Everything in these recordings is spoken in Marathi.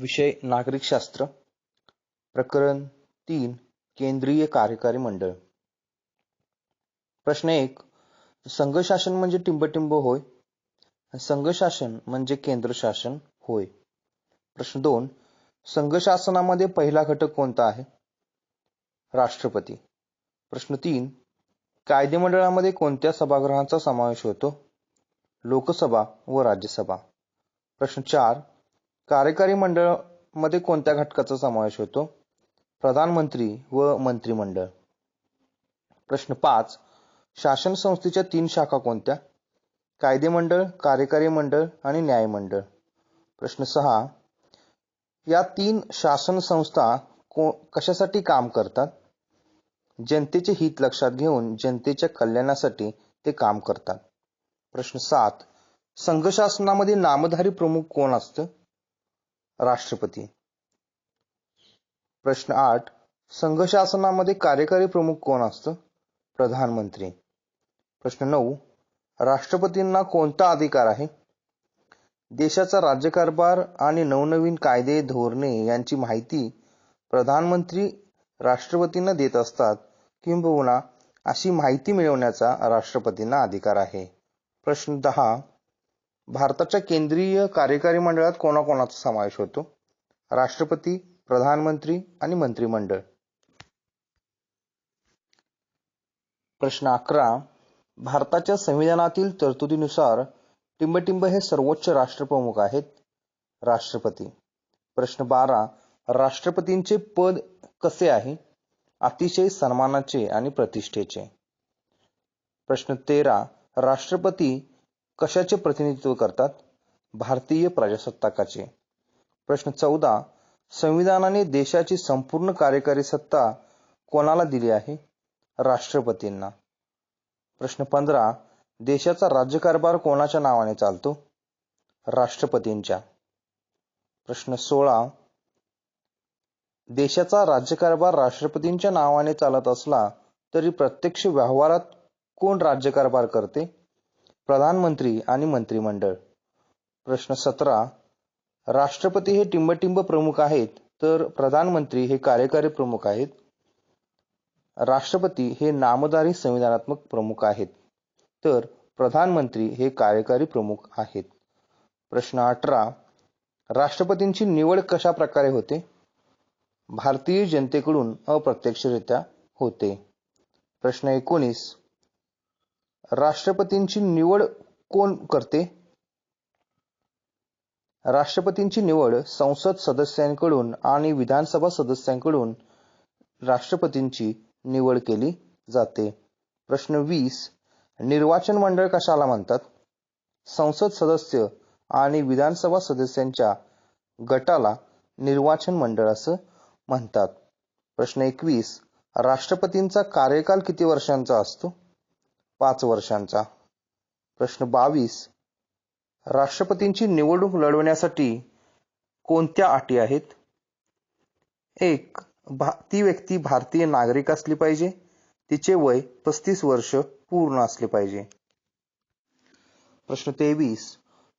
विषय नागरिकशास्त्र प्रकरण तीन केंद्रीय कार्यकारी मंडळ. प्रश्न एक संघशासन म्हणजे टिंबटिंब होय? संघशासन म्हणजे केंद्रशासन होय? प्रश्न दोन संघशासनामध्ये पहिला घटक कोणता आहे? राष्ट्रपती. प्रश्न तीन कायदेमंडळामध्ये कोणत्या सभागृहांचा समावेश होतो? लोकसभा व राज्यसभा. प्रश्न चार कार्यकारी मंडळमध्ये कोणत्या घटकाचा समावेश होतो? प्रधानमंत्री व मंत्रिमंडळ. प्रश्न पाच. शासन संस्थेच्या तीन शाखा कोणत्या? कायदेमंडळ कार्यकारी मंडळ आणि न्यायमंडळ प्रश्न सहा. या तीन शासन संस्था कशासाठी काम करतात? जनतेचे हित लक्षात घेऊन जनतेच्या कल्याणासाठी ते काम करतात. प्रश्न सात. संघशासनामध्ये नामधारी प्रमुख कोण असतं? राष्ट्रपती. प्रश्न आठ. संघशासनामध्ये कार्यकारी प्रमुख कोण असतं? प्रधानमंत्री. प्रश्न नऊ. राष्ट्रपतींना कोणता अधिकार आहे? देशाचा राज्यकारभार आणि नवनवीन कायदे धोरणे यांची माहिती प्रधानमंत्री राष्ट्रपतींना देत असतात किंबहुना अशी माहिती मिळवण्याचा राष्ट्रपतींना अधिकार आहे. प्रश्न दहा. भारताच्या केंद्रीय कार्यकारी मंडळात कोणाकोणाचा समावेश होतो? राष्ट्रपती प्रधानमंत्री आणि मंत्रिमंडळ. प्रश्न अकरा. भारताच्या संविधानातील तरतुदीनुसार टिंबटिंब हे सर्वोच्च राष्ट्रप्रमुख आहेत. राष्ट्रपती. प्रश्न बारा. राष्ट्रपतींचे पद कसे आहे? अतिशय सन्मानाचे आणि प्रतिष्ठेचे. प्रश्न तेरा. राष्ट्रपती कशाचे प्रतिनिधित्व करतात? भारतीय प्रजासत्ताकाचे. प्रश्न चौदा. संविधानाने देशाची संपूर्ण कार्यकारी सत्ता कोणाला दिली आहे? राष्ट्रपतींना. प्रश्न पंधरा. देशाचा राज्यकारभार कोणाच्या नावाने चालतो? राष्ट्रपतींच्या. प्रश्न सोळा. देशाचा राज्यकारभार राष्ट्रपतींच्या नावाने चालत असला तरी प्रत्यक्ष व्यवहारात कोण राज्यकारभार करते? प्रधानमंत्री आणि मंत्रिमंडळ. प्रश्न सतरा. राष्ट्रपती हे टिंबटिंब प्रमुख आहेत तर प्रधानमंत्री हे कार्यकारी प्रमुख आहेत. राष्ट्रपती हे नामधारी संविधानात्मक प्रमुख आहेत तर प्रधानमंत्री हे कार्यकारी प्रमुख आहेत. प्रश्न अठरा. राष्ट्रपतींची निवड कशा प्रकारे होते? भारतीय जनतेकडून अप्रत्यक्षरित्या होते. प्रश्न एकोणीस. राष्ट्रपतींची निवड कोण करते? राष्ट्रपतींची निवड संसद सदस्यांकडून आणि विधानसभा सदस्यांकडून राष्ट्रपतींची निवड केली जाते. प्रश्न वीस. निर्वाचन मंडळ कशाला म्हणतात? संसद सदस्य आणि विधानसभा सदस्यांच्या गटाला निर्वाचन मंडळ असं म्हणतात. प्रश्न एकवीस. राष्ट्रपतींचा कार्यकाल किती वर्षांचा असतो? पाच वर्षांचा. प्रश्न बावीस. राष्ट्रपतींची निवडणूक लढवण्यासाठी कोणत्या अटी आहेत? एक ती व्यक्ती भारतीय नागरिक असली पाहिजे. तिचे वय पस्तीस वर्ष पूर्ण असले पाहिजे. प्रश्न तेवीस.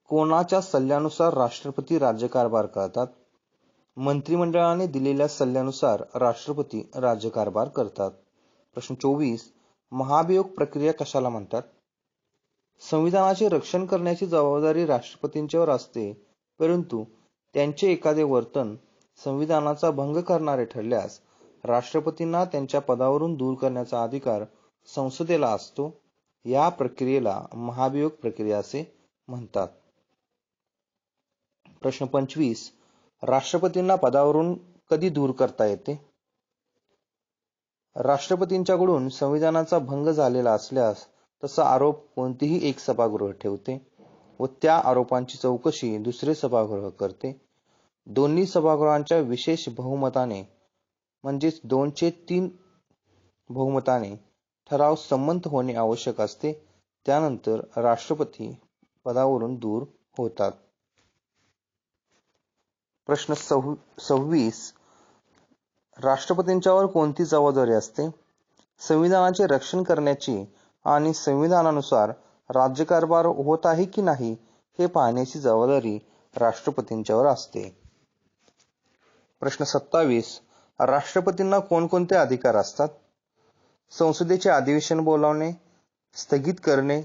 कोणाच्या सल्ल्यानुसार राष्ट्रपती राज्यकारभार करतात? मंत्रिमंडळाने दिलेल्या सल्ल्यानुसार राष्ट्रपती राज्यकारभार करतात. प्रश्न चोवीस. महाभियोग प्रक्रिया कशाला म्हणतात? संविधानाचे रक्षण करण्याची जबाबदारी राष्ट्रपतींच्यावर असते परंतु त्यांचे एखादे वर्तन संविधानाचा भंग करणारे ठरल्यास राष्ट्रपतींना त्यांच्या पदावरून दूर करण्याचा अधिकार संसदेला असतो या प्रक्रियेला महाभियोग प्रक्रिया असे म्हणतात. प्रश्न पंचवीस. राष्ट्रपतींना पदावरून कधी दूर करता येते? राष्ट्रपतींच्याकडून संविधानाचा भंग झालेला असल्यास तसा आरोप कोणतीही एक सभागृह ठेवते व त्या आरोपांची चौकशी दुसरे सभागृह करते. दोन्ही सभागृहांच्या विशेष बहुमताने म्हणजेच दोनशे तीन बहुमताने ठराव संमत होणे आवश्यक असते. त्यानंतर राष्ट्रपती पदावरून दूर होतात. प्रश्न सव्वीस राष्ट्रपतींच्यावर कोणती जबाबदारी असते? संविधानाचे रक्षण करण्याची आणि संविधानानुसार राज्यकारभार होत आहे की नाही हे पाहण्याची जबाबदारी राष्ट्रपतींच्यावर असते. प्रश्न सत्तावीस. राष्ट्रपतींना कोणकोणते अधिकार असतात? संसदेचे अधिवेशन बोलावणे स्थगित करणे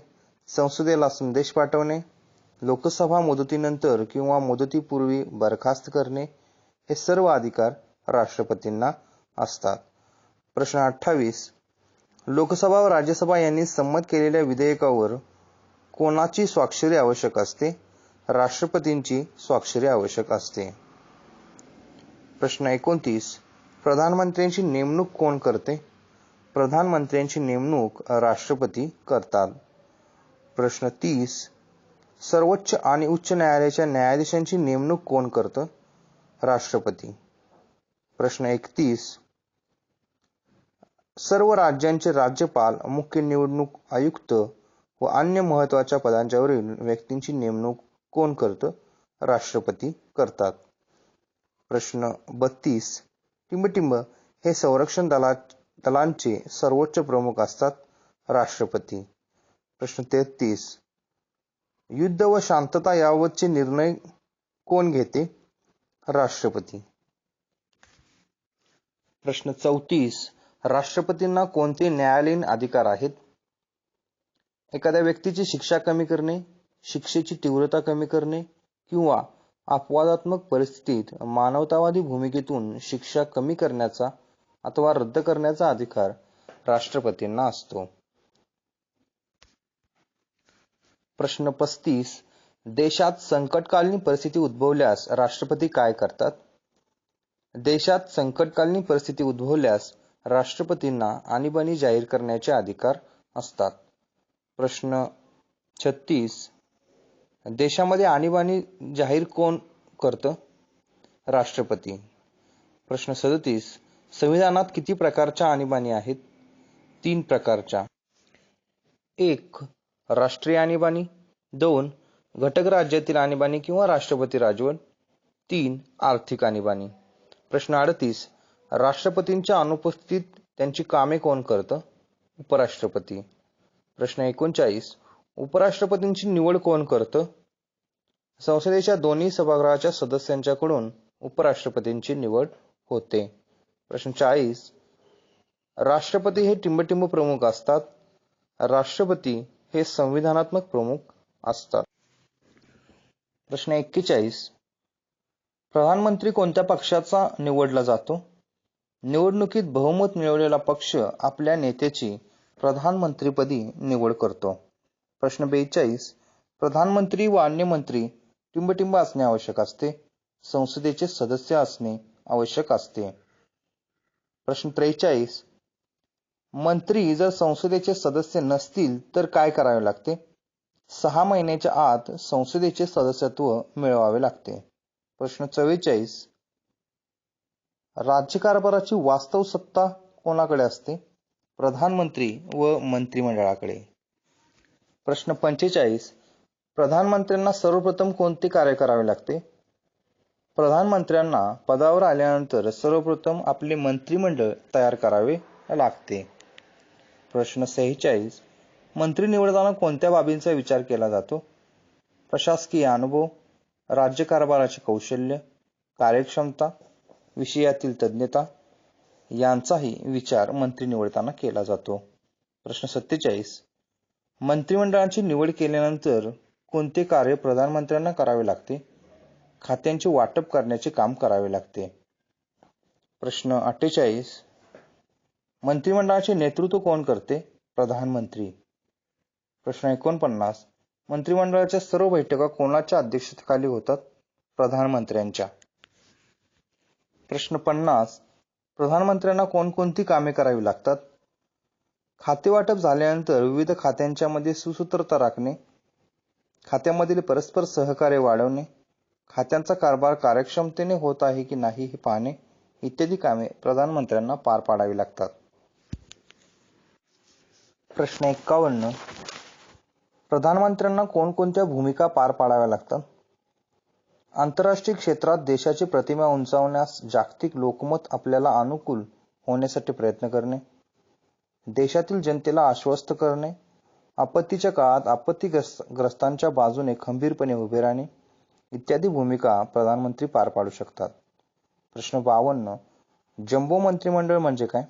संसदेला संदेश पाठवणे लोकसभा मुदतीनंतर किंवा मुदतीपूर्वी बरखास्त करणे हे सर्व अधिकार राष्ट्रपतींना असतात. प्रश्न अठ्ठावीस. लोकसभा व राज्यसभा यांनी संमत केलेल्या विधेयकावर कोणाची स्वाक्षरी आवश्यक असते? राष्ट्रपतींची स्वाक्षरी आवश्यक असते. प्रश्न एकोणतीस. प्रधानमंत्र्यांची नेमणूक कोण करते? प्रधानमंत्र्यांची नेमणूक राष्ट्रपती करतात. प्रश्न तीस. सर्वोच्च आणि उच्च न्यायालयाच्या न्यायाधीशांची नेमणूक कोण करतं? राष्ट्रपती. प्रश्न एकतीस. सर्व राज्यांचे राज्यपाल मुख्य निवडणूक आयुक्त व अन्य महत्त्वाच्या पदांच्यावरील व्यक्तींची नेमणूक कोण करतं? राष्ट्रपती करतात. प्रश्न बत्तीस. टिंबटिंब हे संरक्षण दला दलांचे सर्वोच्च प्रमुख असतात. राष्ट्रपती. प्रश्न तेहतीस. युद्ध व शांतता याबाबतचे निर्णय कोण घेते? राष्ट्रपती. प्रश्न चौतीस. राष्ट्रपतींना कोणते न्यायालयीन अधिकार आहेत? एखाद्या व्यक्तीची शिक्षा कमी करणे शिक्षेची तीव्रता कमी करणे किंवा अपवादात्मक परिस्थितीत मानवतावादी भूमिकेतून शिक्षा कमी करण्याचा अथवा रद्द करण्याचा अधिकार राष्ट्रपतींना असतो. प्रश्न पस्तीस. देशात संकटकालीन परिस्थिती उद्भवल्यास राष्ट्रपती काय करतात? देशात संकटकालीन परिस्थिती उद्भवल्यास राष्ट्रपतींना आणीबाणी जाहीर करण्याचे अधिकार असतात. प्रश्न छत्तीस. देशामध्ये आणीबाणी जाहीर कोण करतं? राष्ट्रपती. प्रश्न सदतीस. संविधानात किती प्रकारच्या आणीबाणी आहेत? तीन प्रकारच्या. एक राष्ट्रीय आणीबाणी. दोन घटक राज्यातील आणीबाणी किंवा राष्ट्रपती राजवट. तीन आर्थिक आणीबाणी. प्रश्न अडतीस. राष्ट्रपतींच्या अनुपस्थितीत त्यांची कामे कोण करतं? उपराष्ट्रपती. प्रश्न एकोणचाळीस. उपराष्ट्रपतींची निवड कोण करतं? संसदेच्या दोन्ही सभागृहाच्या सदस्यांच्याकडून उपराष्ट्रपतींची निवड होते. प्रश्न चाळीस. राष्ट्रपती हे टिंबटिंब प्रमुख असतात. राष्ट्रपती हे संविधानात्मक प्रमुख असतात. प्रश्न एक्केचाळीस. प्रधानमंत्री कोणत्या पक्षाचा निवडला जातो? निवडणुकीत बहुमत मिळवलेला पक्ष आपल्या नेत्याची प्रधानमंत्रीपदी निवड करतो. प्रश्न बेचाळीस. प्रधानमंत्री व अन्य मंत्री टिंबटिंब असणे आवश्यक असते. संसदेचे सदस्य असणे आवश्यक असते. प्रश्न त्रेचाळीस. मंत्री जर संसदेचे सदस्य नसतील तर काय करावे लागते? सहा महिन्याच्या आत संसदेचे सदस्यत्व मिळवावे लागते. प्रश्न चव्वेचाळीस. राज्यकारभाराची वास्तव सत्ता कोणाकडे असते? प्रधानमंत्री व मंत्रिमंडळाकडे. प्रश्न पंचेचाळीस. प्रधानमंत्र्यांना सर्वप्रथम कोणते कार्य करावे लागते? प्रधानमंत्र्यांना पदावर आल्यानंतर सर्वप्रथम आपले मंत्रिमंडळ तयार करावे लागते. प्रश्न सेहेचाळीस. मंत्री निवडताना कोणत्या बाबींचा विचार केला जातो? प्रशासकीय अनुभव राज्यकारभाराचे कौशल्य कार्यक्षमता विषयातील तज्ज्ञता यांचाही विचार मंत्री निवडताना केला जातो. प्रश्न सत्तेचाळीस. मंत्रिमंडळाची निवड केल्यानंतर कोणते कार्य प्रधानमंत्र्यांना करावे लागते? खात्यांचे वाटप करण्याचे काम करावे लागते. प्रश्न अठ्ठेचाळीस. मंत्रिमंडळाचे नेतृत्व कोण करते? प्रधानमंत्री. प्रश्न एकोणपन्नास. मंत्रिमंडळाच्या सर्व बैठका कोणाच्या अध्यक्षतेखाली होतात? प्रधानमंत्र्यांच्या. प्रश्न पन्नास. प्रधानमंत्र्यांना कोणकोणती कामे करावी लागतात? खातेवाटप झाल्यानंतर विविध खात्यांच्या मध्ये सुसूत्रता राखणे. खात्यामधील परस्पर सहकार्य वाढवणे. खात्यांचा कारभार कार्यक्षमतेने होत आहे की नाही हे पाहणे. इत्यादी कामे प्रधानमंत्र्यांना पार पाडावी लागतात. प्रश्न एक्कावन्न प्रधानमंत्र्यांना कोणकोणत्या भूमिका पार पाडाव्या लागतात? आंतरराष्ट्रीय क्षेत्रात देशाची प्रतिमा उंचावण्यास जागतिक लोकमत आपल्याला अनुकूल होण्यासाठी प्रयत्न करणे देशातील जनतेला आश्वस्त करणे आपत्तीच्या काळात आपत्तीग्रस्तांच्या बाजूने खंबीरपणे उभे राहणे इत्यादी भूमिका प्रधानमंत्री पार पाडू शकतात. प्रश्न बावन्न. जम्बो मंत्रिमंडळ म्हणजे काय?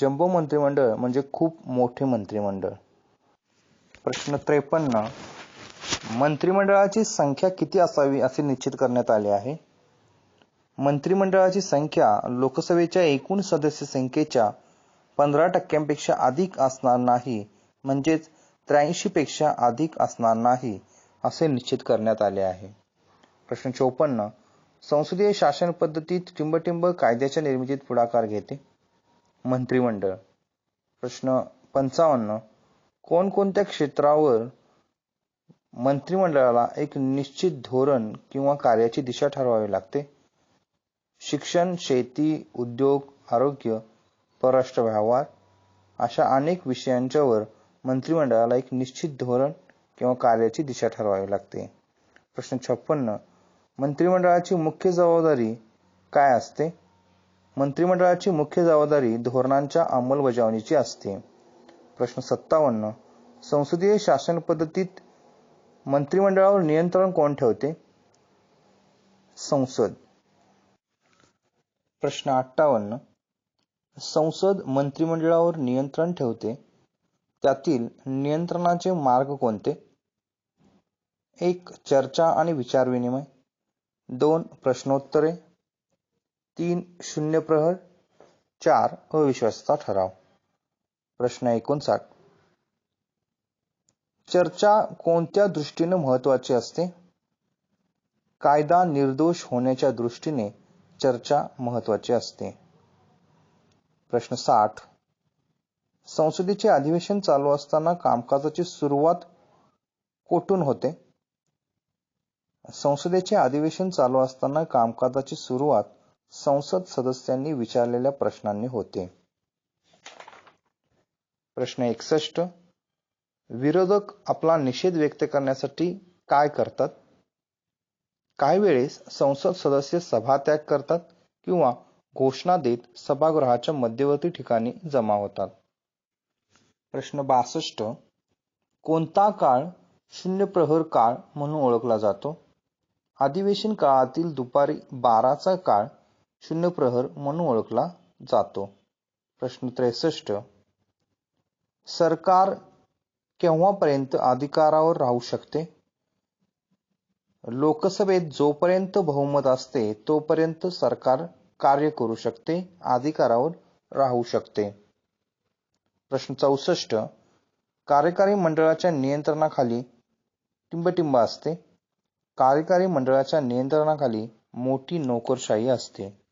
जम्बो मंत्रिमंडळ म्हणजे खूप मोठे मंत्रिमंडळ. प्रश्न त्रेपन्न. मंत्रिमंडळाची संख्या किती असावी असे निश्चित करण्यात आले आहे? मंत्रिमंडळाची संख्या लोकसभेच्या एकूण सदस्य संख्येच्या पंधरा टक्क्यांपेक्षा अधिक असणार नाही म्हणजेच त्र्याऐंशी पेक्षा अधिक असणार नाही असे निश्चित करण्यात आले आहे. प्रश्न चौपन्न. संसदीय शासन पद्धतीत टिंबटिंब कायद्याच्या निर्मितीत पुढाकार घेते? मंत्रिमंडळ. प्रश्न पंचावन्न. कोणकोणत्या क्षेत्रावर मंत्रिमंडळाला एक निश्चित धोरण किंवा कार्याची दिशा ठरवावी लागते? शिक्षण शेती उद्योग आरोग्य परराष्ट्र व्यवहार अशा अनेक विषयांच्यावर मंत्रिमंडळाला एक निश्चित धोरण किंवा कार्याची दिशा ठरवावी लागते. प्रश्न छप्पन्न. मंत्रिमंडळाची मुख्य जबाबदारी काय असते? मंत्रिमंडळाची मुख्य जबाबदारी धोरणांच्या अंमलबजावणीची असते. प्रश्न सत्तावन्न. संसदीय शासन पद्धतीत मंत्रिमंडळावर नियंत्रण कोण ठेवते? संसद. प्रश्न अठ्ठावन्न. संसद मंत्रिमंडळावर नियंत्रण ठेवते? त्यातील नियंत्रणाचे मार्ग कोणते? एक चर्चा आणि विचारविनिमय. दोन प्रश्नोत्तरे. तीन शून्य प्रहर चार अविश्वासता ठराव. प्रश्न एकोणसाठ चर्चा कोणत्या दृष्टीने महत्वाची असते? कायदा निर्दोष होण्याच्या दृष्टीने चर्चा महत्वाची असते. प्रश्न साठ. संसदेचे अधिवेशन चालू असताना कामकाजाची सुरुवात कोठून होते? संसदेचे अधिवेशन चालू असताना कामकाजाची सुरुवात संसद सदस्यांनी विचारलेल्या प्रश्नांनी होते. प्रश्न एकसष्ट. विरोधक आपला निषेध व्यक्त करण्यासाठी काय करतात? काही वेळेस संसद सदस्य सभात्याग करतात किंवा घोषणा देत सभागृहाच्या मध्यवर्ती ठिकाणी जमा होतात? प्रश्न बासष्ट. कोणता काळ शून्य प्रहर काळ म्हणून ओळखला जातो? अधिवेशन काळातील दुपारी बाराचा काळ शून्य प्रहर म्हणून ओळखला जातो. प्रश्न त्रेसष्ट. सरकार केव्हापर्यंत अधिकारावर राहू शकते? लोकसभेत जोपर्यंत बहुमत असते तोपर्यंत सरकार कार्य करू शकते अधिकारावर राहू शकते. प्रश्न चौसष्ट. कार्यकारी मंडळाच्या नियंत्रणाखाली टिंबटिंब असते. कार्यकारी मंडळाच्या नियंत्रणाखाली मोठी नोकरशाही असते.